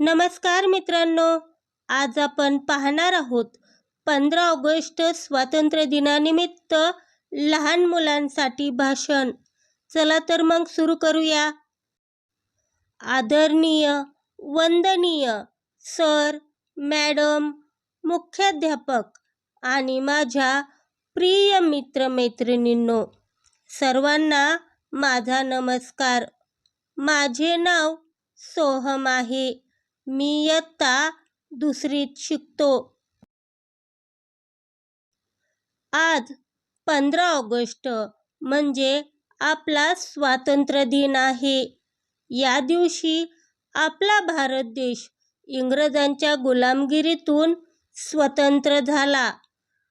नमस्कार मित्रांनो आज आपण पाहणार आहोत पंधरा ऑगस्ट स्वातंत्र्य दिनानिमित्त लहान मुलांसाठी भाषण. चला तर मग सुरू करूया. आदरणीय वंदनीय सर मॅडम मुख्याध्यापक आणि माझ्या प्रिय मित्रमैत्रिणींनो सर्वांना माझा नमस्कार. माझे नाव सोहम आहे. मी इयत्ता दुसरीत शिकतो. आज पंधरा ऑगस्ट म्हणजे आपला स्वातंत्र्य दिन आहे. या दिवशी आपला भारत देश इंग्रजांच्या गुलामगिरीतून स्वतंत्र झाला.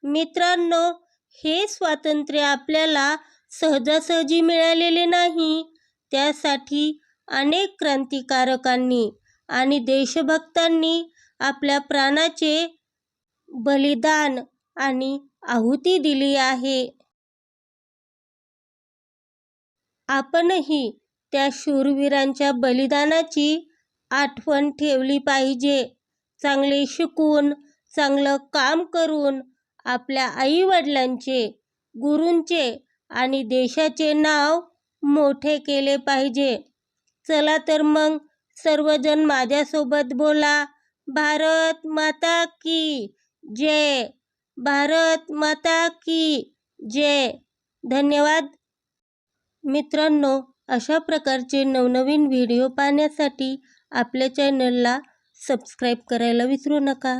मित्रांनो हे स्वातंत्र्य आपल्याला सहजासहजी मिळालेले नाही. त्यासाठी अनेक क्रांतिकारकांनी आणि देशभक्तांनी आपल्या प्राणाचे बलिदान आणि आहुती दिली आहे. आपणही त्या शूरवीरांच्या बलिदानाची आठवण ठेवली पाहिजे. चांगले शिकून चांगलं काम करून आपल्या आईवडिलांचे गुरूंचे आणि देशाचे नाव मोठे केले पाहिजे. चला तर मग सर्वजण माझ्यासोबत बोला. भारत माता की जय. भारत माता की जय. धन्यवाद. मित्रांनो अशा प्रकारचे नवनवीन व्हिडिओ पाहण्यासाठी आपल्या चॅनलला सबस्क्राईब करायला विसरू नका.